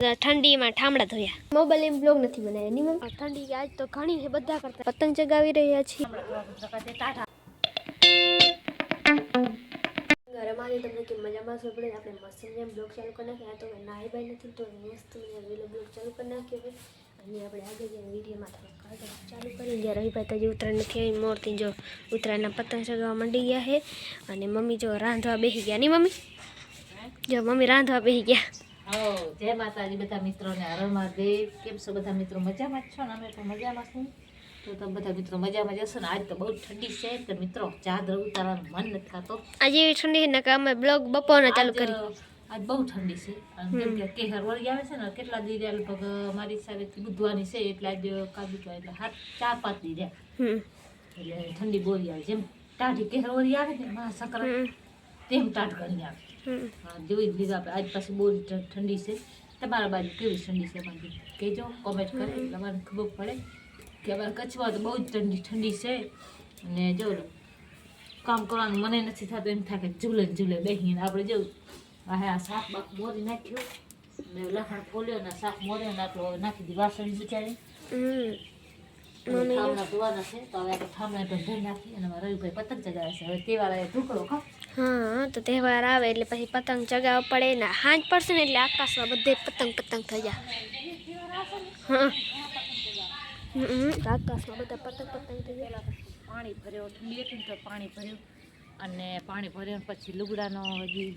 ઠંડીમાં ઠામડા ધોયા. મોબાઈલ એમ બ્લોગ નથી બનાવ્યા ની મમ્મી? ઠંડી આજ તો ઘણી છે બધા કરતા. પતંગ ચગાવી રહ્યા છીએ. અમારી તમને કે મજામાં પડે આપણે મસ્ત જેમ બ્લોગ ચાલુ કરી નાખ્યા. તો નાઈ ભાઈ નથી તો મસ્ત વેલો બ્લોગ ચાલુ કરી નાખ્યો અને આપણે આગળ જઈને વિડીયોમાં થોડોક કાઢો ચાલુ કરી ગયા રવિભાઈ તો હજી ઉત્તરાયણ નથી આવી મોરથી જો ઉત્તરાયણના પતંગ ચગાવવા માંડી ગયા છે. અને મમ્મી જો રાંધવા બેસી ગયા નહીં મમ્મી? જો મમ્મી રાંધવા બેસી ગયા. જય માતાજી બધા મિત્રોને હર મહાદેવ. કેમ છો બધા મિત્રો? મજામાં જ છો ને? અમે તો મજામાં છું તો તમે બધા મિત્રો મજામાં જશો ને? આજ તો બહુ ઠંડી છે તો મિત્રો ચાદર ઉતારવાનું મન નથી થતો. આજે એવી ઠંડી છે ને કે અમે બ્લોગ બપોરના ચાલુ કરી આજ બહુ ઠંડી છે. કેમ કે કેહર વળી આવે છે ને કેટલા દી રહ્યા? લગભગ મારી હિસાબેથી બુધવાની છે એટલે આજ કાદુ તો એટલે હાથ ચાર પાંચ દી રહ્યા. એટલે ઠંડી બોરી આવે. જેમ ટાઢી કેહર વળી આવે ને મહા સંક્રાંત તેમ ટાઢ કરી આવે. જોઈ જ લીધા આપણે. આજ પાછી બહુ જ ઠંડી છે. તમારા બાજુ કેવી ઠંડી છે બાજુ કહેજો કોમેન્ટ કરે. એટલે અમારે ખબર પડે કે અમારે કચ્છમાં તો બહુ જ ઠંડી ઠંડી છે. અને જો કામ કરવાનું મને નથી થતું. એમ થાય કે ઝૂલે ઝૂલે બેસીને આપણે જેવું આ હે આ શાક બાક મોરી નાખ્યું. ને લખણ ખોલ્યો ને શાક મોર્યો ને આટલો હવે નાખી દીધી. વાસણ બિચારી ઠામણા ધોવાના છે. તો હવે આપણે ઠામણા તો ધોઈ નાખી અને રવિભાઈ પતંગ ચગાવે છે. હવે તહેવાર એ ઢોકળો ખા. હા તો તહેવાર આવે એટલે પછી પતંગ ચગાવવા પડે ને હાંજ પડશે ને એટલે આકાશમાં બધે પતંગ પતંગ થઈ જાય. હા. આકાશમાં બધા પતંગ પતંગ થઈ જાય. પાણી ભર્યો ઠંડી હતી તો પાણી ભર્યું. અને પાણી ભર્યો પછી લુગડાનો હજી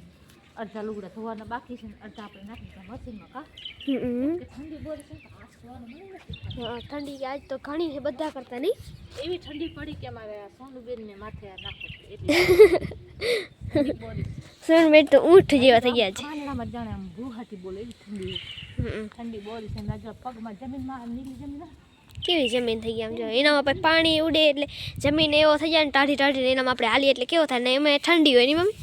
અડધા લુગડા ધોવાના બાકી છે અડધા આપણે નાખી દીધા મશીનમાં કા? ઠંડી બોરી છે ઠંડી આજ તો ઘણી છે બધા કરતા નહીં? એવી ઠંડી પડી કે અમારે આ સોનુબેન ને માથે નાખો એટલે ઠંડી બોરી છે. સોન બેટ તો ઊંઠ જેવા થઈ ગયા છે. પાંદડામાં જાણે આમ ગુહાટી બોલે એવી ઠંડી ઠંડી બોરી છે ને જો પગમાં જમીનમાં નીલી જમીન કેવી જમીન થઈ ગઈ આમ જો એનામાં આપણે પાણી ઉડે એટલે જમીન એવો થઈ જાય ને ટાઢી ટાઢી એનામાં આપણે હાલીએ એટલે કેવો થાય ને એમાં ઠંડી હોયની મમ્મી?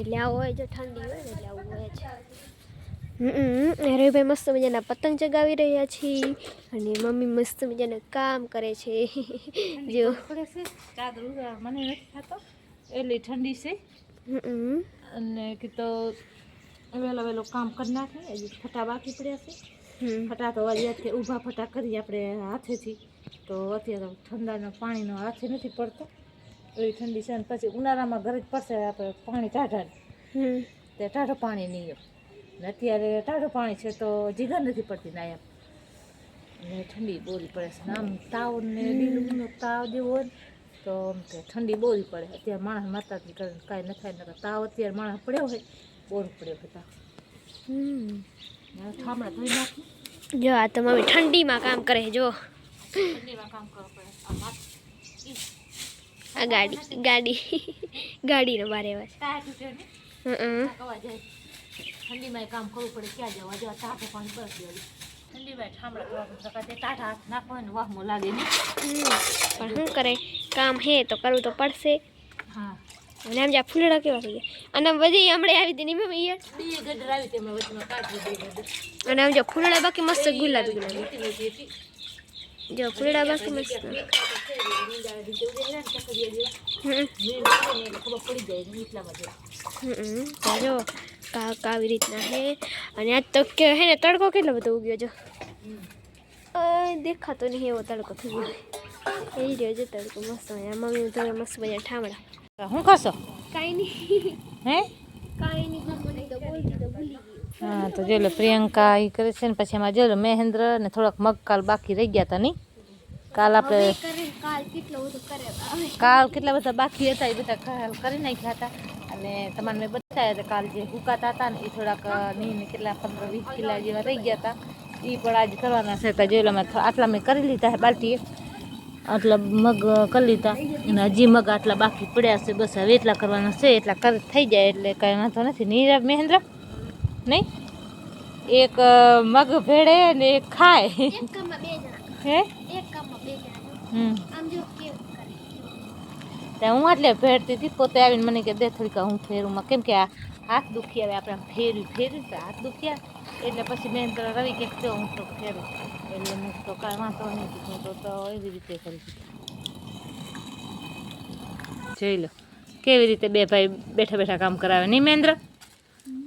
એટલે આવું હોય જો ઠંડી હોય ને એટલે આવું હોય છે. હરેભાઈ મસ્ત મજાના પતંગ ચગાવી રહ્યા છીએ અને મમ્મી મસ્ત મજાના કામ કરે છે. જો. છે મને નથી થતો. એટલી ઠંડી છે. અને કે તો વહેલો વહેલો કામ કરી નાખે હજી ફટા બાકી પડ્યા છે. ફટા તો હાથે ઊભા ફટા કરી આપણે હાથેથી. તો અત્યારે ઠંડાનો પાણીનો હાથે નથી પડતો. એવી ઠંડી છે અને પછી ઉનાળામાં ઘરે જ પડશે આપણે પાણી ટાઢા તે ટાઢું પાણી નહીં અત્યારે ટાઢું પાણી છે તો જીગર નથી પડતી ના એમ. ને ઠંડી બોલી પડે છે. આમ તાવ ને લીલું તાવ જેવો હોય તો ઠંડી બહુ પડે. અત્યારે માણસ માતાજી કરે કાંઈ ન થાય નતા તાવ અત્યારે માણસ પડ્યો હોય બોરું પડ્યો હોય તાવ હમ. ધોઈ નાખી. જો આ તો મમ્મી ઠંડીમાં કામ કરે જો. ઠંડીમાં કામ કરવું પડે. આ ગાડી ગાડી ગાડીનો બારે અવાજ ટાયર હમ. જાય ઠંડીમાં કામ કરવું પડે ક્યાં જવા? જવા તાટો પાણી દેવું ઠંડીમાં ઠામડા ધોવા ટાઢા હાથ નાખો ને વાહમાં લાગે ને હમ. પણ શું કરે? કામ હે તો કરવું તો પડશે. હા. અને આમ જ્યાં ફૂલડા કેવા થઈ ગયા. અને બધી હમણાં આવી હતી નહીં મમ્મી યાર. બે ગડર આવી તેમાં વચમાં કાઢી બે ગડર અને આમ જો ફૂલડા બાકી મસ્ત ગુલાબી ગુલાબી. જો ફૂલડા બાકી મસ્ત. હમ. હમ. જો કા કાવી રીતના હે. અને આજ તો કે હે ને તડકો કેટલો બધો ઉગ્યો જો. દેખાતો નહીં એવો તડકો થઈ ગયો. એ રહ્યો છે તડકો મસ્ત મજા મમ્મી તમે મસ્ત મજા ઠામડા. શું ખાશો? કાંઈ નહીં. હે કાંઈ નહીં મને તો બોલતી દીધો ભૂલી ગઈ. હા તો જો લો પ્રિયંકા એ કરે છે ને પછી એમાં જો લો મહેન્દ્ર ને થોડાક મગકાલ બાકી રહી ગયા હતા નહીં? કાલ આપણે કાલ કેટલો બધો કરે હવે. કાલ કેટલા બધા બાકી હતા એ બધા કાલ કરી નાખ્યા હતા. અને તમારે મેં બતાવ્યા હતા કાલ જે હુકાતા હતા ને એ થોડાક નહીં કેટલા પંદર વીસ કિલા જેવા રહી ગયા હતા એ પણ આજે કરવાના છે. તો જોઈ લો આટલા મેં કરી લીધા છે બાલ્ટીએ. આટલા મગ કરી લીધા. અને હજી મગ આટલા બાકી પડ્યા છે. બસ હવે એટલા કરવાના છે. એટલા કર થઈ જાય એટલે કાંઈ વાંધો નથી. નીરવ મહેન્દ્ર? નહીં? એક મગ ભેળે ને એક ખાય. હે? હમ. હું એટલે ભેળતી હતી પોતે આવીને મને કે દે થોડીક હું ફેરુંમાં. કેમ કે આ હાથ દુખી આવે. આપણે ફેર્યું ફેરવી હાથ દુખ્યા એટલે પછી મહેન્દ્ર તો રવિ કે હું તો ફેરું. એટલે હું તો કાંઈ વાંધો નહીં કીધું તો એવી રીતે કરી જોઈ લો, કેવી રીતે બે ભાઈ બેઠા બેઠા કામ કરાવે. નહીં મહેન્દ્ર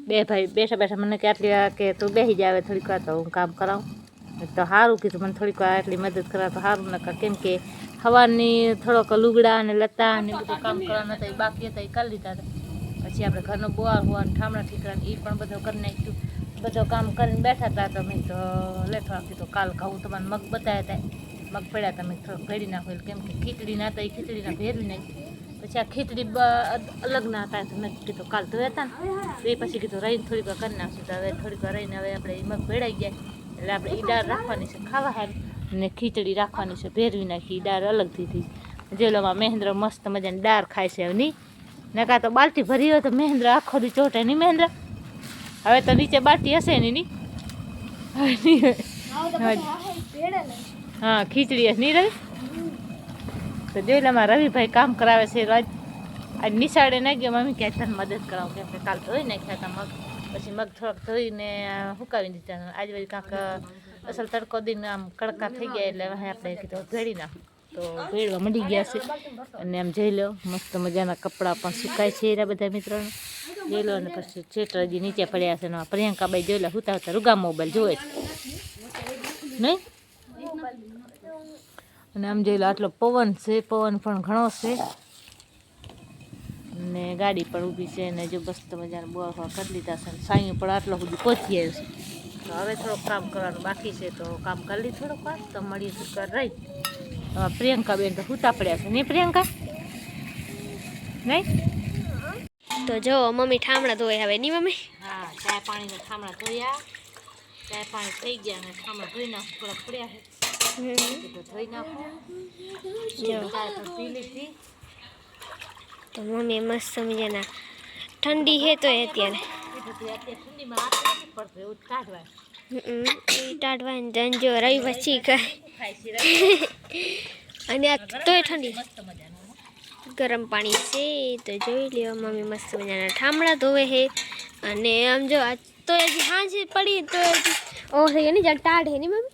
બે ભાઈ બેઠા બેઠા મને કે આટલી કે તું બેસી જાવે થોડીક વાર તો હું કામ કરાવું. તો સારું કીધું, મને થોડીક વાર આટલી મદદ કરાવ તો સારું નકા કેમ કે હવાની થોડોક લુગડા અને લતા અને બધું કામ કરવાના હતા, એ બાકી હતા, એ કરી લીધા હતા. પછી આપણે ઘરનો બોર હોવાનું, ઠામણા ઠીકરા એ પણ બધું કરી નાખ્યું. બધું કામ કરીને બેઠા હતા તો મેં તો લેઠવા કીધું કાલ ખાવું તમારે મગ બતાવ્યા હતા મગ પડ્યા તમે થોડું ઘડી નાખો એટલે કેમ કે ખીચડી ના હતા, એ ખીચડીના ભેરવી નાખી પછી આ ખીચડી અલગ ના હતા, તો મેં કીધું કાલ ધોયા હતા ને. એ પછી કીધું રહીને થોડીક વાર કરી નાખશું. તો હવે થોડીક વાર રહીને હવે આપણે એ મગ ભેળાઈ ગયા. એટલે આપણે એ દાળ રાખવાની છે, ખાવા હારી. અને ખીચડી રાખવાની છે ભેરવી નાખી. એ દાળ અલગથી જે જેલોમાં મહેન્દ્ર મસ્ત મજાની દાળ ખાય છે નહીં ને નકા તો બાલટી ભરી હોય તો મહેન્દ્ર આખો દી ચોટે નહીં, મહેન્દ્ર? હવે તો નીચે બાટી હશે ની નહીં. હા ખીચડી હશે નહીં રવિ તો જોઈ લે મારા રવિભાઈ કામ કરાવે છે રાજ. આજ નિશાળે ના ગયો મમ્મી કે તને મદદ કરાવું? કેમ કે કાલ ધોઈ નાખ્યા હતા મગ. પછી મગ થોડાક ધોઈને સુકાવી દીધા આજે વળી કાંક અસલ તડકો દઈને આમ કડકા થઈ ગયા એટલે હવે આપણે કીધું ભેળી નાખ. તો ભેળવા મળી ગયા છે. અને આમ જઈ લો, મસ્ત મજાના કપડાં પણ સુકાય છે એરા બધા મિત્રોને. જઈ લો અને પછી ચેટરજી નીચે પડ્યા છે ને પ્રિયંકાબાઈ જોઈ લો હુતા હુતા રૂગા મોબાઈલ જોવે છે. નહીં? અને આમ જોઈ લો, આટલો પવન છે, પવન પણ ઘણો છે. ને ગાડી પણ ઊભી છે ને જો મસ્ત મજાના બોર કરી લીધા છે સાંયું પણ આટલો સુધી પહોંચી આવ્યું છે. તો હવે થોડુંક કામ કરવાનું બાકી છે, તો કામ કરી લઈ થોડુંક વાર, તો મળીએ શું વાર રહી પ્રિયંકા બેન તો હુતા પડ્યા છે. નહીં પ્રિયંકા? નહીં? તો જો મમ્મી ઠામણા ધોઈ હવે નહીં મમ્મી? હા ચા પાણીના ઠામણા ધોયા. ચા પાણી થઈ ગયા અને ઠામણા ધોઈ નાખું. થોડા પડ્યા છે. તો ધોઈ નાખો. પી લીધી. તો મમ્મી મસ્ત મજાના. ઠંડી હે તો એ અત્યારે હાથ એવું જ રવિ પછી કાંઈ અને આ તોય ઠંડી. ગરમ પાણી છે તો જોઈ લ્યો મમ્મી મસ્ત મજાના ઠામડા ધોવે છે. અને આમ જો આ તો હજી હાંજ પડી તો ઓ થઈ ગઈ ને જરા ટાઢ હે ને મમ્મી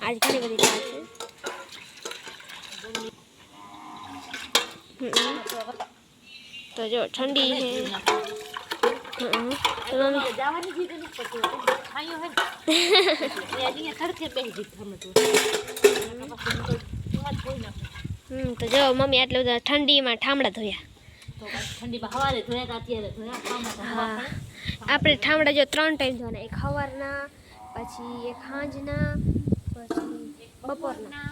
આજ ઘણી બધી ટાઢ છે. તો જો ઠંડી હે તો. જ મમ્મી આટલા બધા ઠંડીમાં ઠામડા ધોયા. આપણે ઠામડા જો ત્રણ ટાઈમ ધોવાના એક સવારના પછી એક સાંજના પછી બપોરના.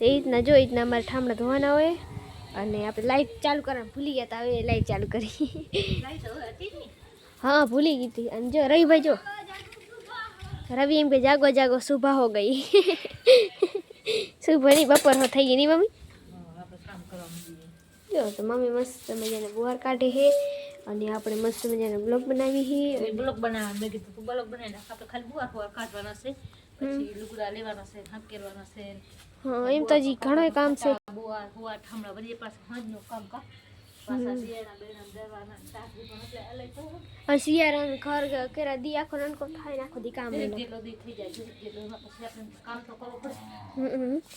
એ રીતના જો એ રીતના અમારે ઠામડા ધોવાના હોય. અને આપણે લાઈટ ચાલુ કરવાનું. ભૂલી ગયા હતા હવે લાઈટ ચાલુ કરી. હા ભૂલી ગઈ હતી. અને જો રવિભાઈ જો. રવિ એમ કે જાગો જાગો સુભા હો ગઈ. સુબહની બપોર હો થઈ ગઈ નહીં મમ્મી? કરવા જો તો મમ્મી મસ્ત મજાને બુહાર કાઢે હે અને આપણે મસ્ત મજાને બ્લોગ બનાવી હે બ્લોક બનાવવા મેં કીધું તું બ્લોક બનાવી નાખ. આપણે ખાલી બુહાર બુહાર કાઢવાના છે. પછી લુગડા લેવાના છે હંકેરવાના છે. હા એમ તો હજી ઘણા કામ છે. બુઆ ફુવા ઠામડા બધી પાસે હાંજનું કામ કા. શિયાળાનું ઘર કેરા દી આખો નાનકો થાય ને દી કામ જો.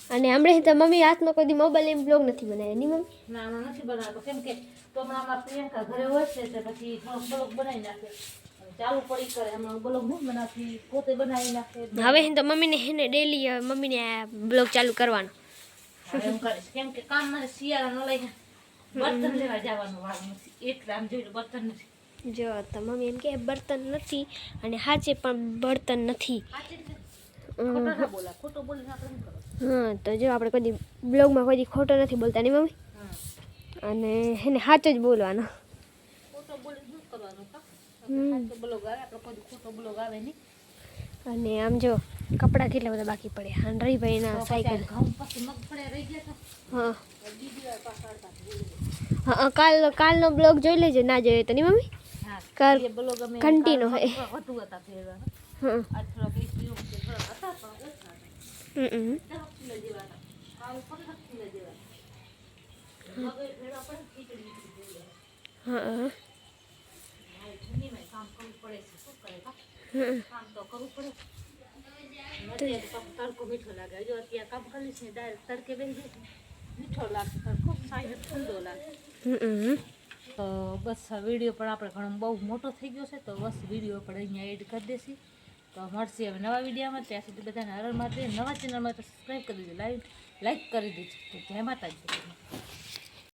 અને હમણાં તો મમ્મી હાથમાં કોઈ દી મોબાઈલ એમ બ્લોગ નથી બનાવ્યા નહીં મમ્મી? ના નથી બનાવતો. કેમ કે તો હમણાં પ્રિયંકા ઘરે હોય છે તો પછી થોડોક બ્લોગ બનાવી નાખે. ચાલુ પડી કરે. હમણાં બ્લોગ હું બનાવતી પોતે બનાવી નાખે હવે તો મમ્મીને હેને ડેલી મમ્મીને બ્લોગ ચાલુ કરવાનો. કેમ કે કામ મને શિયાળા ન લઈને બર્તન લેવા જવાનું વાર નથી. એટલે આમ જોઈને બર્તન નથી. જો તો મમ્મી એમ કે બર્તન નથી અને હાચે પણ બર્તન નથી. હા તો જો આપણે કોઈ બ્લોગમાં કોઈ ખોટો નથી બોલતા ને મમ્મી? અને એને સાચો જ બોલવાનો. અને આમ જો કપડાં કેટલા બધા બાકી પડ્યા? અને રહીભાઈના સાયકલ. હા. હા કાલ કાલનો બ્લોગ જોઈ લેજો ના જોઈએ તો નહીં મમ્મી? હા કાલ ફેરવા હા. ને. હા ઠંડીમાં કામ કરવું પડે છે. શું કરે કામ? તો કરવું પડે. તડકો મીઠો લાગે. જો અત્યારે કામ કરી છે ડાયરેક્ટ તડકે બેસી મીઠો લાગે પણ ખૂબ સાંજે ઠંડો લાગે. તો બસ આ વીડિયો પણ આપણે ઘણો બહુ મોટો થઈ ગયો છે. તો બસ વીડિયો આપણે અહીંયા એડ કરી દેશી. તો મળશે હવે નવા વિડીયોમાં. ત્યાં સુધી બધાને હરણ મારતી નવા ચેનલમાં તો સબસ્ક્રાઈબ કરી દેજો. લાઈક લાઈક કરી દેજો. તો જય માતાજી.